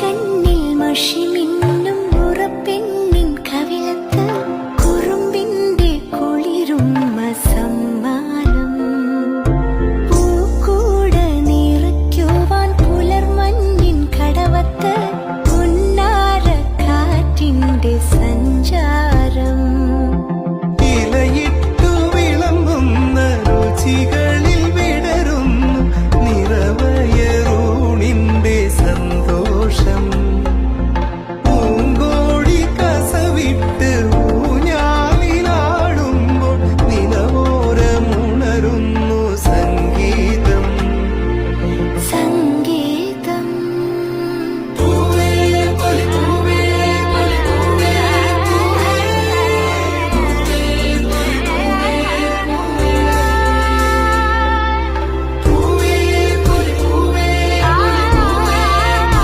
കണ്ണിൽ മഷി